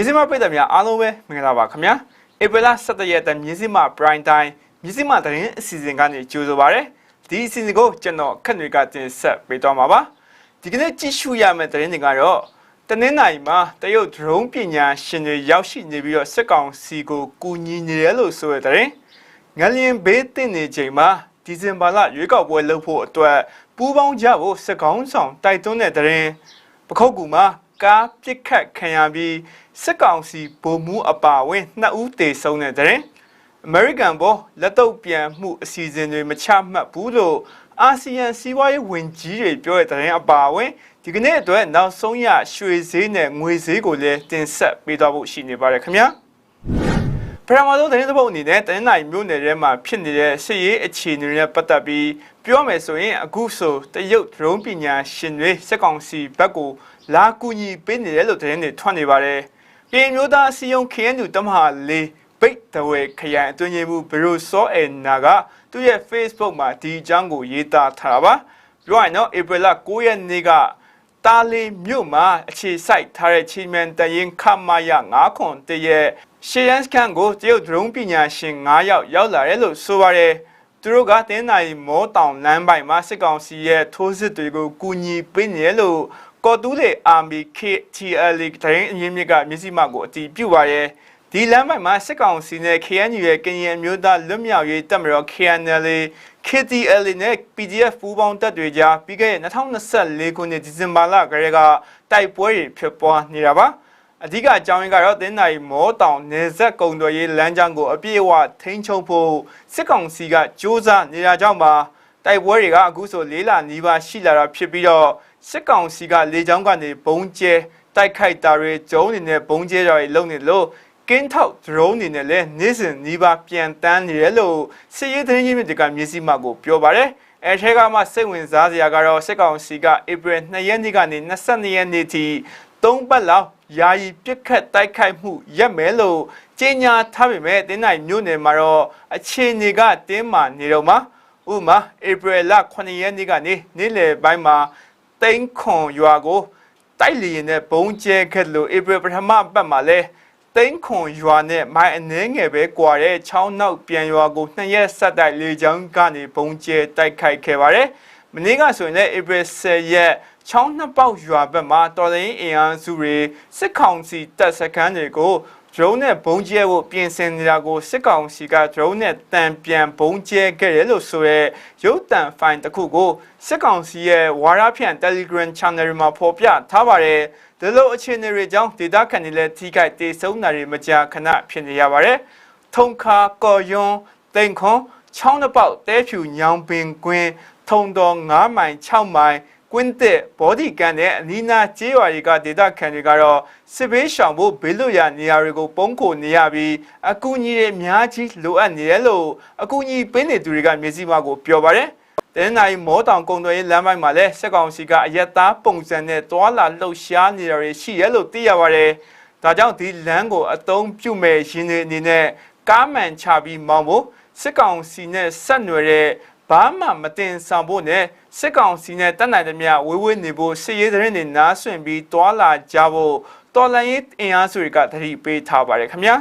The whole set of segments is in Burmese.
မြစည်းမပြည်သက်များအားလုံးပဲမင်္ဂလာပါခင်ဗျာဧပြီလ17ရက်တည်းမြစည်းမ prime time မြစည်းမသတင်းအစီအစဉ်ကနေကြိုဆိုပါရစေဒီအစီအစဉ်ကိုကျွန်တော်ခက်တွေကတင်ဆက်ပေးသွားမှာပါဒီကနေ့ကြည့်ရှုရမယ့်သတင်းတွေကတော့တနင်္လာရီမှာတရုတ်ဒရုန်းပညာရှင်တွေရောက်ရှိနေပြီးတော့စစ်ကောင်စီကိုကူညီနေတယ်လို့ဆိုတဲ့သတင်းငလျင်ဘေးတင်နေချိန်မှာဒီဇင်ဘာလရွေးကောက်ပွဲလုပ်ဖို့အတွက်ပူးပေါင်းကြဖို့စစ်ကောင်ဆောင်တိုက်တွန်းတဲ့သတင်းပခုတ်ကူမှာ ကားပစ်ခတ်ခံရပြီးစစ်ကောင်စီဗိုလ်မှူးအပါအဝင်နှစ်ဦးသေဆုံးတဲ့တဲ့အမေရိကန်ဘောလက်တော့ပြန်မှုအစီအစဉ်တွေမချမှတ်ဘူးလို့အာဆီယံစီးပွားရေးဝန်ကြီးတွေပြောတဲ့တဲ့အပါအဝင်ဒီကနေ့အတွက်နောက်ဆုံးရရွှေဈေးနဲ့ငွေဈေးကိုလည်းတင်ဆက်ပေးသွားဖို့ရှိနေပါတယ်ခင်ဗျာ ပထမဆုံးသတင်းတစ်ပုဒ်အနေနဲ့တနင်္လာရီမြို့နယ်ထဲမှာဖြစ်နေတဲ့စစ်ရေးအခြေအနေတွေနဲ့ပတ်သက်ပြီးပြောမယ်ဆိုရင်အခုဆိုတရုတ်ဒရုန်းပညာရှင်တွေစက်ကောင်စီဘက်ကိုလာကူညီပေးနေတယ်လို့သတင်းတွေထွက်နေပါတယ်။ပြည်မျိုးသားအစည်းအရုံး KNU တမဟာလေးဘိတ်တဝဲခရိုင်အတွင်းရေးမှူးဘရိုစောအဲနာကသူ့ရဲ့ Facebook မှာဒီအကြောင်းကိုရေးသားထားတာပါ။ပြောရရင်တော့ဧပြီလ9ရက်နေ့က တာလီမြို့မှာအခြေစိုက်ထားတဲ့ချီမန်တရင်ခမာယ9ခွန်တရဲ့ရှေယန်စကန်ကိုတရုတ်ဒရုန်းပညာရှင်9ယောက်ရောက်လာတယ်လို့ဆိုပါတယ်။သူတို့ကတင်းနိုင်မောတောင်လမ်းပိုင်းမှာစစ်ကောင်စီရဲ့ထိုးစစ်တွေကိုကူညီပေးနေတယ်လို့ကော်တူးလေအာမီ KTL တိုင်းအရင်းမြစ်ကမျက်စိမှကိုအတီးပြုတ်ပါရဲ့ ဒီလမ်းပိုင်းမှာစစ်ကောင်စီနဲ့ KNU ရဲ့ကရင်အမျိုးသားလွတ်မြောက်ရေးတပ်မတော် KNL KTL နဲ့ PDF ပူးပေါင်းတပ်တွေကြားပြီးခဲ့တဲ့2024ခုနှစ်ဒီဇင်ဘာလကတည်းကတိုက်ပွဲတွေဖြစ်ပွားနေတာပါအဓိကအကြောင်းရင်းကတော့တင်းနိုင်မောတောင်နေဆက်ကုံတော်ရေးလမ်းကြောင်းကိုအပြည့်အဝထိန်းချုပ်ဖို့စစ်ကောင်စီကစ조사နေတာကြောင့်ပါတိုက်ပွဲတွေကအခုဆိုလေးလနီးပါးရှိလာတာဖြစ်ပြီးတော့စစ်ကောင်စီကလေကြောင်းကနေဘုံကျဲတိုက်ခိုက်တာတွေကျုံးနေတဲ့ဘုံကျဲတွေလုပ်နေလို့ ကင်းထောက်ဒရုန်းနေနဲ့လည်းနေ့စဉ်နီးပါးပြန်တန်းနေတယ်လို့စစ်ရေးသတင်းရင်းမြစ်တွေကမျက်စိမှကိုပြောပါတယ်အဲထဲကမှစိတ်ဝင်စားစရာကတော့စစ်ကောင်စီကဧပြီ2ရက်နေ့ကနေ22ရက်နေ့ထိ၃ပတ်လောက်ယာယီပြစ်ခတ်တိုက်ခိုက်မှုရက်မဲလို့ကြေညာထားပေမဲ့တင်းနိုင်မြို့နယ်မှာတော့အခြေအနေကတင်းမာနေတော့မှာဥပမာဧပြီလ9ရက်နေ့ကနေနေ့လယ်ပိုင်းမှာတိန်ခွန်ရွာကိုတိုက်လျင်နဲ့ဘုံကျဲခဲ့လို့ဧပြီပထမပတ်မှာလဲ တိန်ခွန်ရွာနဲ့မိုင်အနှဲငယ်ပဲကွာတဲ့ချောင်းနောက်ပြန်ရွာကိုနှစ်ရက်ဆက်တိုက်လေကြောင်းကနေဘုံကျဲတိုက်ခိုက်ခဲ့ပါတယ်။မနေ့ကဆိုရင်လည်းဧပြီ10ရက်ချောင်းနှစ်ပေါက်ရွာဘက်မှာတော်လိုင်းအင်အားစုတွေစစ်ကောင်စီတပ်စခန်းတွေကို drone နဲ့ဘုံကျဲဖို့ပြင်ဆင်နေတာကိုစစ်ကောင်စီက drone နဲ့တံပြန်ဘုံကျဲခဲ့တယ်လို့ဆိုရဲရုပ်တံဖိုင်တစ်ခုကိုစစ်ကောင်စီရဲ့ဝါရဖြန့် Telegram Channel မှာဖော်ပြထားပါတယ်ဒီလိုအခြေအနေတွေကြောင့်ဒေတာခန်တွေလည်းထိခိုက်ဒေဆုံးတာတွေမကြာခဏဖြစ်နေရပါတယ်ထုံခါကော်ယွန်းတိန်ခွန်ချောင်းတစ်ပေါက်တဲဖြူညောင်ပင်ကွင်းထုံတော်9မိုင်6မိုင် ကွင်းတဲ့ဘောဒီကန်နဲ့အနီးနားကျေးရွာတွေကဒေတာခန်တွေကတော့စစ်ဘေးရှောင်ဖို့ဘေးလွတ်ရာနေရာတွေကိုပုံခိုနေရပြီးအကူအညီတွေအများကြီးလိုအပ်နေတယ်လို့အကူအညီပေးနေသူတွေကမျက်စိမှကိုပြောပါတယ်။တင်းနိုင်မောတောင်ကုံတော်ရေးလမ်းပိုင်းမှာလည်းစက်ကောင်စီကအရက်သားပုံစံနဲ့တွာလာလှုပ်ရှားနေတာတွေရှိရလို့သိရပါတယ်။ဒါကြောင့်ဒီလမ်းကိုအသုံးပြုမဲ့ရင်းတွေအနေနဲ့ကားမှန်ချပြီးမောင်းဖို့စစ်ကောင်စီနဲ့ဆက်နွယ်တဲ့ ဘာမှမတင်ဆောင်ဖို့နဲ့စစ်ကောင်စီနဲ့တက်နိုင်သမျှဝေးဝေးနေဖို့စစ်ရေးသတင်းတွေနားဆွင့်ပြီးတွာလာကြဖို့တော်လန်ရေးအင်အားစုတွေကသတိပေးထားပါတယ်ခင်ဗျာ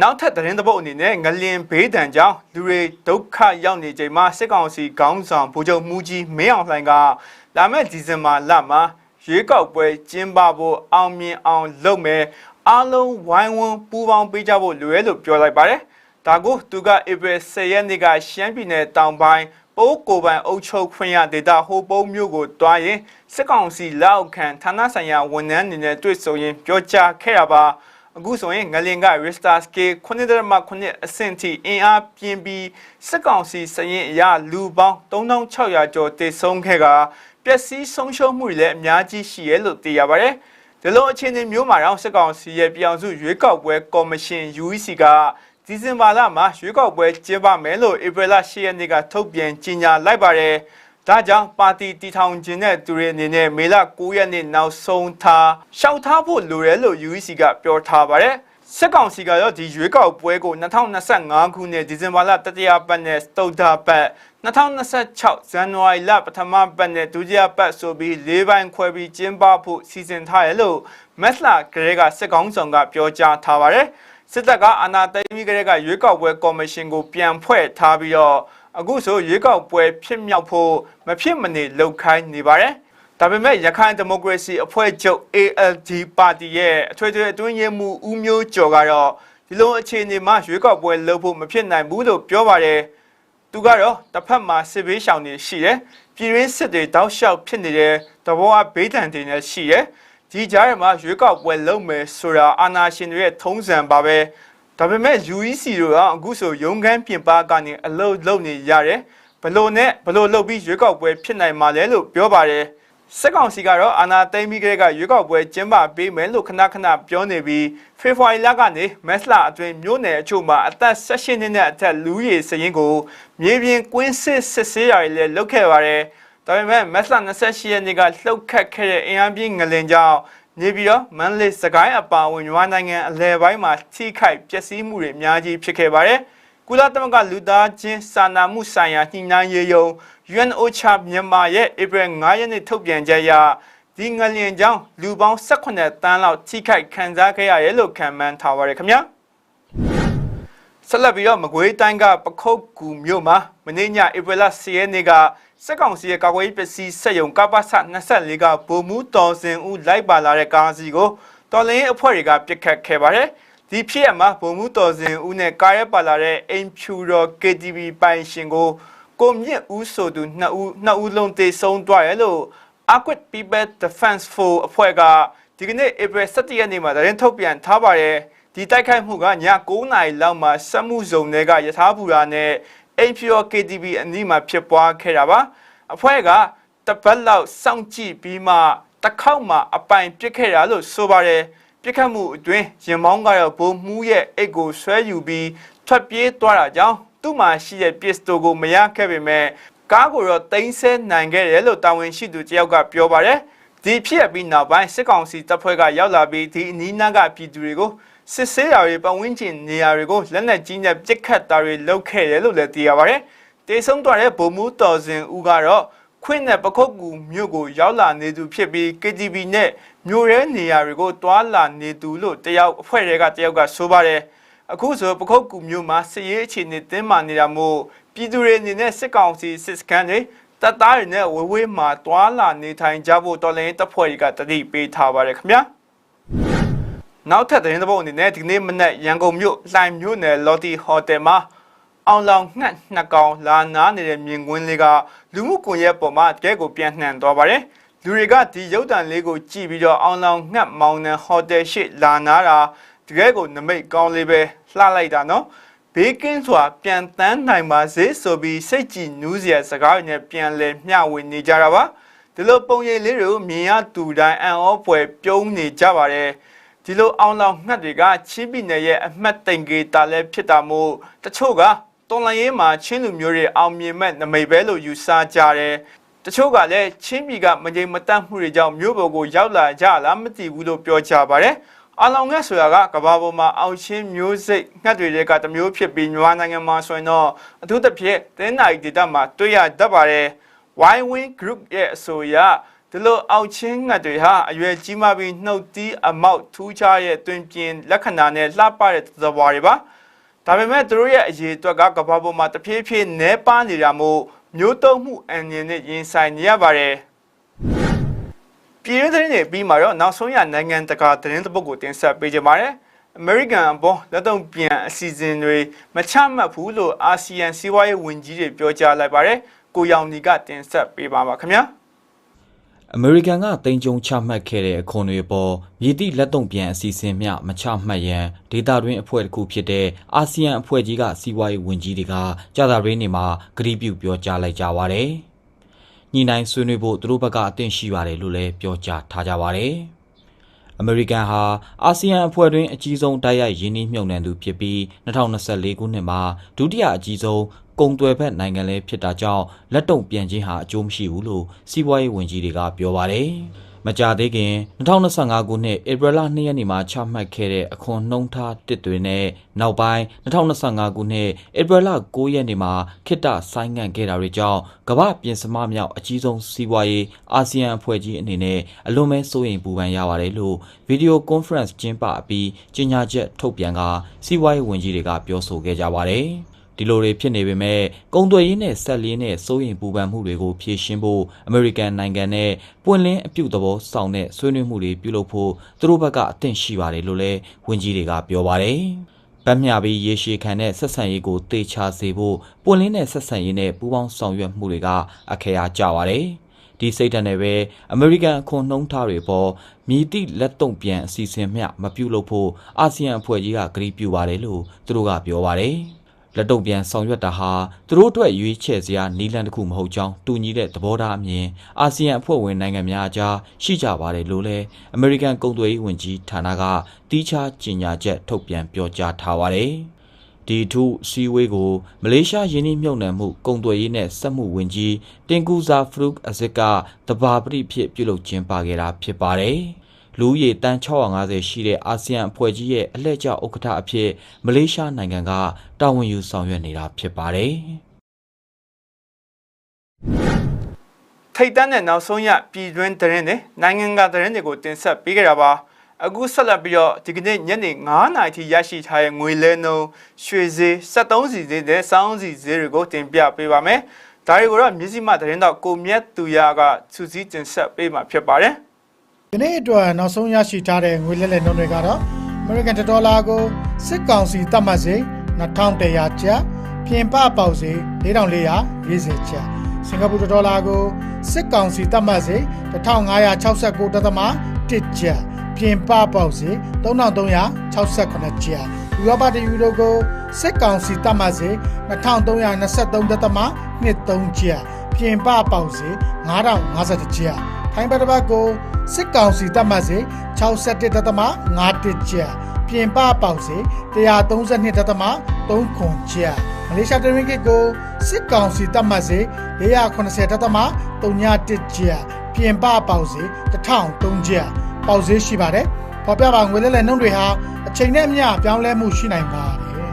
နောက်ထပ်သတင်းတစ်ပုဒ်အနေနဲ့ငလင်ဘေးဒဏ်ကြောင့်လူတွေဒုက္ခရောက်နေချိန်မှာစစ်ကောင်စီခေါင်းဆောင်ဗိုလ်ချုပ်မူကြီးမင်းအောင်လှိုင်ကလာမယ့်ဒီဇင်ဘာလမှာရွေးကောက်ပွဲကျင်းပဖို့အောင်မြင်အောင်လုပ်မယ်အားလုံးဝိုင်းဝန်းပူးပေါင်းပေးကြဖို့လိုရဲလို့ပြောလိုက်ပါတယ် ဒါကိုသူကဧပြီ10ရက်နေ့ကရှမ်းပြည်နယ်တောင်ပိုင်းပိုးကိုပိုင်အုပ်ချုပ်ခွင့်ရဒေတာဟိုပုံးမျိုးကိုတွားရင်စစ်ကောင်စီလက်အောက်ခံဌာနဆိုင်ရာဝန်ထမ်းတွေနဲ့တွေ့ဆုံရင်ပြောကြားခဲ့တာပါအခုဆိုရင်ငလင်က Richter scale 9.9အဆင့်ထိအင်အားပြင်းပြီးစစ်ကောင်စီစရင်အရလူပေါင်း3600ကျော်တေဆုံးခဲ့ကပျက်စီးဆုံးရှုံးမှုတွေလည်းအများကြီးရှိရဲလို့သိရပါတယ်ဒီလိုအခြေအနေမျိုးမှာတော့စစ်ကောင်စီရဲ့ပြောင်စုရွေးကောက်ပွဲကော်မရှင် UEC က ဒီဇင်ဘာလမှာရွေးကောက်ပွဲကျင်းပမယ်လို့ဧပြီလ10ရက်နေ့ကထုတ်ပြန်ကြေညာလိုက်ပါတယ်။ဒါကြောင့်ပါတီတီထောင်ခြင်းတဲ့သူတွေအနေနဲ့မေလ9ရက်နေ့နောက်ဆုံးထားရှောက်ထားဖို့လိုတယ်လို့ UEC ကပြောထားပါတယ်။စစ်ကောင်စီကတော့ဒီရွေးကောက်ပွဲကို2025ခုနှစ်ဒီဇင်ဘာလတတိယပတ်နဲ့စတုဒ္ဓပတ်2026ဇန်နဝါရီလပထမပတ်နဲ့ဒုတိယပတ်ဆိုပြီး၄ပိုင်းခွဲပြီးကျင်းပဖို့စီစဉ်ထားရလို့မက်စလာဂရဲကစစ်ကောင်ဆောင်ကပြောကြားထားပါတယ် စစ်တပ်ကအာဏာသိမ်းပြီးကလေးကရွေးကောက်ပွဲကော်မရှင်ကိုပြန်ဖွဲ့ထားပြီးတော့အခုဆိုရွေးကောက်ပွဲဖြစ်မြောက်ဖို့မဖြစ်မနေလှုပ်ခိုင်းနေပါတယ်ဒါပေမဲ့ရခိုင်ဒီမိုကရေစီအဖွဲ့ချုပ် ALD ပါတီရဲ့အထွေထွေအတွင်းရေးမှူးဦးမျိုးကျော်ကတော့ဒီလိုအခြေအနေမှာရွေးကောက်ပွဲလုပ်ဖို့မဖြစ်နိုင်ဘူးလို့ပြောပါတယ်သူကတော့တစ်ဖက်မှာစစ်ဘေးရှောင်နေရှိတယ်ပြည်ရင်းစစ်တွေတောက်လျှောက်ဖြစ်နေတဲ့တဘောအဘေးဒဏ်တွေနဲ့ရှိတယ် ဒီကြားထဲမှာရွေးကောက်ပွဲလုပ်မယ်ဆိုတာအာဏာရှင်တွေရဲ့ထုံးစံပါပဲဒါပေမဲ့ UEC တို့ကအခုဆိုရုံးခန်းပြင်ပကနေအလုပ်လုပ်နေရတယ်ဘလို့နဲ့ဘလို့လုပ်ပြီးရွေးကောက်ပွဲဖြစ်နိုင်မှာလဲလို့ပြောပါတယ်စစ်ကောင်စီကတော့အာဏာသိမ်းပြီးကတည်းကရွေးကောက်ပွဲကျင်းပပေးမယ်လို့ခဏခဏပြောနေပြီးဖေဖော်ဝါရီလကနေမက်စလာအတွင်းမြို့နယ်အချို့မှာအသက်16နှစ်နဲ့အထက်လူကြီးစရင်ကိုမြေပြင်ကွင်းစစ်စစ်ဆေးရာတွေလည်းလုပ်ခဲ့ပါတယ်။ ဒါပေမဲ့မက်စလာ28ရက်နေ့ကလှုပ်ခတ်ခဲ့တဲ့အင်အားပြင်းငလင်ကြောင့်နေပြီးတော့မန်လေးစကိုင်းအပါဝင်မြန်မာနိုင်ငံအလဲပိုင်းမှာထိခိုက်ပျက်စီးမှုတွေအများကြီးဖြစ်ခဲ့ပါတယ်။ကုလသမဂ္ဂလူသားချင်းစာနာမှုဆိုင်ရာညှိနှိုင်းရေးယုံ UNOCHA မြန်မာရဲ့ဧပြီ9ရက်နေ့ထုတ်ပြန်ချက်အရဒီငလျင်ကြောင့်လူပေါင်း18တန်းလောက်ထိခိုက်ခံစားခဲ့ရတယ်လို့ခံမှန်းထားပါရခင်ဗျာဆက်လက်ပြီးတော့မကွေးတိုင်းကပခုတ်ကူမြို့မှာမနေ့ညဧပြီလ10ရက်နေ့က စက်ကောင်စီရဲ့ကာကွယ်ရေးပစ္စည်းစက်ယုံကပ္ပစ24ကဗိုလ်မှူးတော်စင်ဦးလိုက်ပါလာတဲ့ကားစီကိုတော်လင်းအဖွဲ့တွေကပြစ်ခတ်ခဲ့ပါတယ်ဒီဖြစ်အမှာဗိုလ်မှူးတော်စင်ဦးနဲ့ကားရဲပါလာတဲ့အိမ်ဖြူတော် KTV ပိုင်ရှင်ကိုကိုမြင့်ဦးဆိုသူနှစ်ဦးနှစ်ဦးလုံးတေဆုံးသွားတယ်လို့ Aquit People Defense Force အဖွဲ့ကဒီကနေ့ April 17ရက်နေ့မှာသတင်းထုတ်ပြန်ထားပါတယ်ဒီတိုက်ခိုက်မှုကည9:00နာရီလောက်မှာစက်မှုဇုံတွေကယထာဘူရာနဲ့ APO KTV အနီးမှာဖြစ်ပွားခဲ့တာပါအဖွဲ့ကတပတ်လောက်စောင့်ကြည့်ပြီးမှတစ်ခေါက်မှအပိုင်ပြစ်ခဲ့တာလို့ဆိုပါတယ်ပြစ်ခတ်မှုအတွင်းရင်မောင်းကတော့ဘိုးမှုရဲ့အိတ်ကိုဆွဲယူပြီးထွက်ပြေးသွားတာကြောင့်သူ့မှာရှိတဲ့ပစ္စတိုကိုမရခဲ့ပေမဲ့ကားကိုတော့တင်ဆဲနိုင်ခဲ့တယ်လို့တာဝန်ရှိသူတယောက်ကပြောပါတယ်ဒီဖြစ်ရပြီးနောက်ပိုင်းစစ်ကောင်စီတပ်ဖွဲ့ကရောက်လာပြီးဒီအနီးနားကပြည်သူတွေကို စစ်ဆေးရာတွေပတ်ဝန်းကျင်နေရာတွေကိုလက်နက်ကြီးနဲ့ပစ်ခတ်တာတွေလုပ်ခဲ့တယ်လို့လည်းသိရပါတယ်တေဆုံးသွားတဲ့ဗိုလ်မှူးတော်စင်ဦးကတော့ခွင့်နဲ့ပခုတ်ကူမြို့ကိုရောက်လာနေသူဖြစ်ပြီး KTV နဲ့မြို့ရဲနေရာတွေကိုတွာလာနေသူလို့တယောက်အဖွဲ့တွေကတယောက်ကဆိုပါတယ်အခုဆိုပခုတ်ကူမြို့မှာစစ်ရေးအခြေအနေတင်းမာနေတာမို့ပြည်သူတွေအနေနဲ့စစ်ကောင်စီစစ်စခန်းတွေတပ်သားတွေနဲ့ဝေဝေးမှာတွာလာနေထိုင်ကြဖို့တော်လှန်ရေးတပ်ဖွဲ့တွေကတတိပေးထားပါတယ်ခင်ဗျာ နောက်ထပ်သတင်းသဘောအနေနဲ့ဒီနေ့မနက်ရန်ကုန်မြို့လှိုင်မြို့နယ်လော်တီဟိုတယ်မှာအောင်လောင်ငှက်နှစ်ကောင်လာနာနေတဲ့မြင်ကွင်းလေးကလူမှုကွန်ရက်ပေါ်မှာတကယ်ကိုပြန်နှံသွားပါတယ်လူတွေကဒီရုပ်တံလေးကိုကြည့်ပြီးတော့အောင်လောင်ငှက်မောင်နှံဟိုတယ်ရှိလာနာတာတကယ်ကိုနမိတ်ကောင်းလေးပဲလှလိုက်တာနော်ဘေးကင်းစွာပြန်တန်းနိုင်ပါစေဆိုပြီးစိတ်ကြည်နူးစရာစကားတွေနဲ့ပြန်လဲမျှဝေနေကြတာပါဒီလိုပုံရိပ်လေးတွေကိုမြင်ရသူတိုင်းအံ့ဩဖွယ်ပြုံးနေကြပါတယ် ဒီလိုအောင်လောင်ငှက်တွေကချင်းပြည်နယ်ရဲ့အမှတ်တိမ်ကေတာလည်းဖြစ်တာမို့တချို့ကတော်လန်ရေးမှာချင်းလူမျိုးတွေအောင်မြင်မဲ့နမိတ်ပဲလို့ယူဆကြတယ်တချို့ကလည်းချင်းပြည်ကမငြိမ်မသက်မှုတွေကြောင့်မြို့ပေါ်ကိုရောက်လာကြလားမသိဘူးလို့ပြောကြပါတယ်အလောင်ငှက်ဆိုတာကကဘာပေါ်မှာအောင်ချင်းမျိုးစိတ်ငှက်တွေကတမျိုးဖြစ်ပြီးမြန်မာနိုင်ငံမှာဆိုရင်တော့အထူးသဖြင့်တင်းနိုင်ဒေတာမှာတွေ့ရတတ်ပါတယ် Y-Wing Group ရဲ့အဆိုအရ ဒီလိုအောင်ချင်းငှက်တွေဟာအရွယ်ကြီးမှပြီးနှုတ်သီးအမောက်ထူးခြားရဲ့တွင်ပြင်းလက္ခဏာနဲ့လှပတဲ့သဘောတွေပါဒါပေမဲ့သူတို့ရဲ့အရေးအတွက်ကကဘာပေါ်မှာတဖြည်းဖြည်းနဲပါနေတာမို့မျိုးတုံးမှုအန်ရင်နဲ့ရင်ဆိုင်နေရပါတယ်ပြည်ရင်းသတင်းတွေပြီးမှာတော့နောက်ဆုံးရနိုင်ငံတကာသတင်းသပုတ်ကိုတင်ဆက်ပေးကြပါမယ်။ American အပေါ်လက်တော့ပြန်အစီအစဉ်တွေမချမှတ်ဘူးလို့အာဆီယံစီးပွားရေးဝန်ကြီးတွေပြောကြားလိုက်ပါတယ်။ကိုရောင်ဒီကတင်ဆက်ပေးပါပါခင်ဗျာ။ အမေရိကန်ကတင်ကြုံချမှတ်ခဲ့တဲ့အခွန်တွေပေါ်မြည်သည့်လက်တုံပြန်အစီအစဉ်မျှမချမှတ်ရန်ဒေတာတွင်အဖွဲ့တစ်ခုဖြစ်တဲ့အာဆီယံအဖွဲ့ကြီးကစီးပွားရေးဝန်ကြီးတွေကကြာသပတေးနေ့မှာကတိပြုပြောကြားလိုက်ကြပါတယ်။ညီနိုင်ဆွေးနွေးဖို့သူတို့ဘက်ကအသင့်ရှိပါတယ်လို့လည်းပြောကြားထားကြပါတယ်။အမေရိကန်ဟာအာဆီယံအဖွဲ့တွင်အကြီးဆုံးတိုက်ရိုက်ရင်းနှီးမြှုပ်နှံသူဖြစ်ပြီး2024ခုနှစ်မှာဒုတိယအကြီးဆုံး ကုန်သွယ်ဘက်နိုင်ငံလည်းဖြစ်တာကြောင့်လက်တုံပြန်ခြင်းဟာအကျိုးမရှိဘူးလို့စီးပွားရေးဝန်ကြီးတွေကပြောပါတယ်။မကြသေးခင်2025ခုနှစ်ဧပြီလ2ရက်နေ့မှာချမှတ်ခဲ့တဲ့အခွန်နှုံးထားတစ်တွေနဲ့နောက်ပိုင်း2025ခုနှစ်ဧပြီလ9ရက်နေ့မှာခိတ္တဆိုင်းငံ့ခဲ့တာတွေကြောင့်ကမ္ဘာပြင်စမမြောက်အကြီးဆုံးစီးပွားရေးအာဆီယံအဖွဲ့ကြီးအနေနဲ့အလွန်ပဲစိုးရိမ်ပူပန်ရပါတယ်လို့ဗီဒီယိုကွန်ဖရင့်ကျင်းပအပြီးကြေညာချက်ထုတ်ပြန်ကစီးပွားရေးဝန်ကြီးတွေကပြောဆိုခဲ့ကြပါတယ်။ ဒီလိုတွေဖြစ်နေပေမဲ့ကုံသွယ်ရေးနဲ့ဆက်လင်းနဲ့စိုးရင်ပူပန်မှုတွေကိုဖြေရှင်းဖို့အမေရိကန်နိုင်ငံနဲ့ပွင့်လင်းအပြုသဘောဆောင်တဲ့ဆွေးနွေးမှုတွေပြုလုပ်ဖို့သူတို့ဘက်ကအသင့်ရှိပါတယ်လို့လည်းဝန်ကြီးတွေကပြောပါတယ်။ဗတ်မျှပြီးရေရှည်ခံတဲ့ဆက်ဆံရေးကိုတေချာစေဖို့ပွင့်လင်းတဲ့ဆက်ဆံရေးနဲ့ပူးပေါင်းဆောင်ရွက်မှုတွေကအခရာကြပါတယ်။ဒီစိတ်ဓာတ်နဲ့ပဲအမေရိကန်အခွန်နှုံးထားတွေပေါ်မြည်သည့်လက်တုံ့ပြန်အစီအစဉ်မျှမပြုလုပ်ဖို့အာဆီယံအဖွဲ့ကြီးကကြေညာပြုပါတယ်လို့သူတို့ကပြောပါတယ်။ လက်တုံ့ပြန်ဆောင်ရွက်တာဟာသူတို့အတွက်ရွေးချယ်စရာနီးလန်းတစ်ခုမဟုတ်ကြောင်းတူညီတဲ့သဘောထားအမြင်အာဆီယံအဖွဲ့ဝင်နိုင်ငံများအကြားရှိကြပါတယ်လို့လည်းအမေရိကန်ကုန်သွယ်ရေးဝန်ကြီးဌာနကတီးခြားကြေညာချက်ထုတ်ပြန်ပြောကြားထားပါတယ်။ဒီထုစီဝေးကိုမလေးရှားယင်းနှိမ့်မြုပ်နှံမှုကုန်သွယ်ရေးနဲ့စက်မှုဝင်ကြီးတင်ကူဇာဖရုခ်အစစ်ကတဘာပတိဖြစ်ပြုလုပ်ခြင်းပါခဲ့တာဖြစ်ပါတယ်။ လူဦးရေတန်း650ရှိတဲ့အာဆီယံအဖွဲ့ကြီးရဲ့အလှည့်ကျဥက္ကဋ္ဌအဖြစ်မလေးရှားနိုင်ငံကတာဝန်ယူဆောင်ရွက်နေတာဖြစ်ပါတယ်။ထိတ်တန်းတဲ့နောက်ဆုံးရပြည်တွင်းသတင်းတွေနိုင်ငံကသတင်းတွေကိုတင်ဆက်ပေးကြတာပါအခုဆက်လက်ပြီးတော့ဒီကနေ့ညနေ9:00နာရီထိရရှိထားတဲ့ငွေလဲနှုန်းရွှေဈေး73စီဈေးနဲ့စောင်းစီဈေးတွေကိုတင်ပြပေးပါမယ်ဒါတွေကိုတော့မြစည်းမသတင်းတော့ကိုမြတ်သူရကစူးစီးတင်ဆက်ပေးမှာဖြစ်ပါတယ် ဒီနေ့အတွက်နောက်ဆုံးရရှိထားတဲ့ငွေလဲလှယ်နှုန်းတွေကတော့ American ဒေါ်လာကိုစစ်ကောင်စီသတ်မှတ်စေ2100ကျပ်ပြင်ပပေါက်စေ4440ကျပ်စင်ကာပူဒေါ်လာကိုစစ်ကောင်စီသတ်မှတ်စေ1569.1ကျပ်ပြင်ပပေါက်စေ3368ကျပ်ဥရောပတယူရိုကိုစစ်ကောင်စီသတ်မှတ်စေ2323.23ကျပ်ပြင်ပပေါက်စေ9050ကျပ်ထိုင်းဘတ်တစ်ပတ်ကို စစ်ကောင်စီသတ်မှတ်စေ61.51ကျပ်ပြင်ပပေါက်စေ132.3ခွန်ကျပ်မလေးရှားတရင်းကစ်ကိုစစ်ကောင်စီသတ်မှတ်စေ490.31ကျပ်ပြင်ပပေါက်စေ1003ကျပ်ပေါက်စေရှိပါတယ်ပေါ်ပြပါငွေလဲလှယ်နှုန်းတွေဟာအချိန်နဲ့အမျှပြောင်းလဲမှုရှိနိုင်ပါတယ်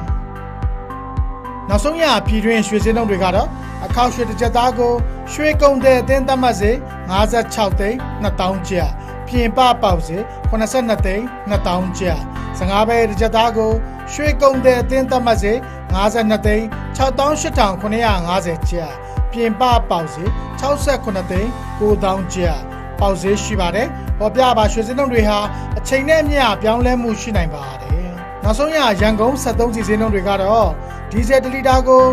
နောက်ဆုံးရပြည်တွင်းရွှေစင်းနှုန်းတွေကတော့ အခောက်ရွှေတစ်ကြက်သားကိုရွှေကုံတဲ့အသင်းသတ်မှတ်စေ56သိန်း2000ကျပ်ပြင်ပပေါက်စေ82သိန်း2000ကျပ်စငါးဘဲတစ်ကြက်သားကိုရွှေကုံတဲ့အသင်းသတ်မှတ်စေ52သိန်း68,950ကျပ်ပြင်ပပေါက်စေ68သိန်း9000ကျပ်ပေါက်စေရှိပါတယ်။ပေါ်ပြပါရွှေစင်းနှုန်းတွေဟာအချိန်နဲ့အမျှပြောင်းလဲမှုရှိနိုင်ပါတယ်။နောက်ဆုံးရရန်ကုန်73စီစင်းနှုန်းတွေကတော့ဒီဇယ်1လီတာကို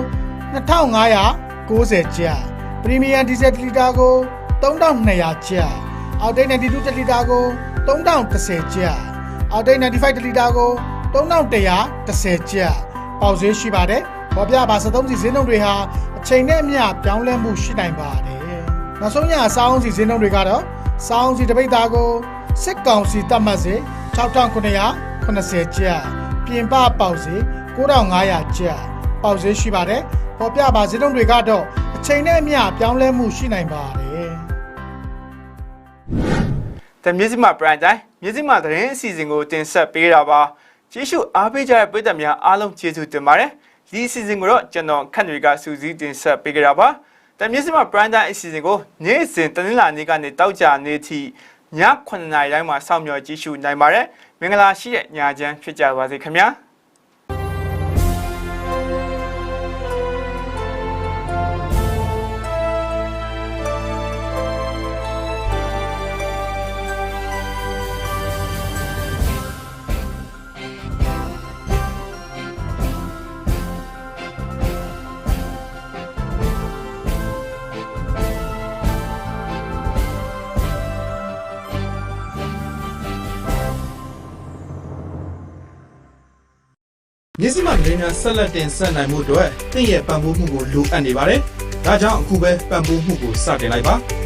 2590ကျပ်ပရီမီယံဒီဇယ်1လီတာကို3200ကျပ်အောက်တိတ်92လီတာကို3010ကျပ်အောက်တိတ်95လီတာကို3110ကျပ်ပေါက်ဈေးရှိပါတယ်ပေါ်ပြပါ73စီစင်းနှုန်းတွေဟာအချိန်နဲ့အမျှပြောင်းလဲမှုရှိနိုင်ပါတယ်နောက်ဆုံးရစောင်းစီစင်းနှုန်းတွေကတော့စောင်းစီတစ်ပိတ်သားကိုစစ်ကောင်စီတတ်မှတ်စေ6980ကျပ်ပြင်ပပေါက်စေ9500ကျပ်ပေါက်ဈေးရှိပါတယ် ပေါ်ပြပါဈေးနှုန်းတွေကတော့အချိန်နဲ့အမျှပြောင်းလဲမှုရှိနိုင်ပါတယ်တမြစည်းမပရန်တိုင်းမြစည်းမသတင်းအစီအစဉ်ကိုတင်ဆက်ပေးတာပါကျေးဇူးအားပေးကြတဲ့ပရိသတ်များအားလုံးကျေးဇူးတင်ပါတယ်ဒီအစီအစဉ်ကိုတော့ကျွန်တော်ခန့်တွေကစူးစီးတင်ဆက်ပေးကြတာပါတမြစည်းမပရန်တိုင်းအစီအစဉ်ကိုနေ့စဉ်တနင်္လာနေ့ကနေတောက်ကြနေ့ထိည9:00နာရီတိုင်းမှာစောင့်မျှော်ကြည့်ရှုနိုင်ပါတယ်မင်္ဂလာရှိတဲ့ညချမ်းဖြစ်ကြပါစေခင်ဗျာ စ်စမသတင်းများဆက်လက်တင်ဆက်နိုင်မှုအတွက်သင်ရဲ့ပံ့ပိုးမှုကိုလိုအပ်နေပါတယ်။ဒါကြောင့်အခုပဲပံ့ပိုးမှုကိုစတင်လိုက်ပါ။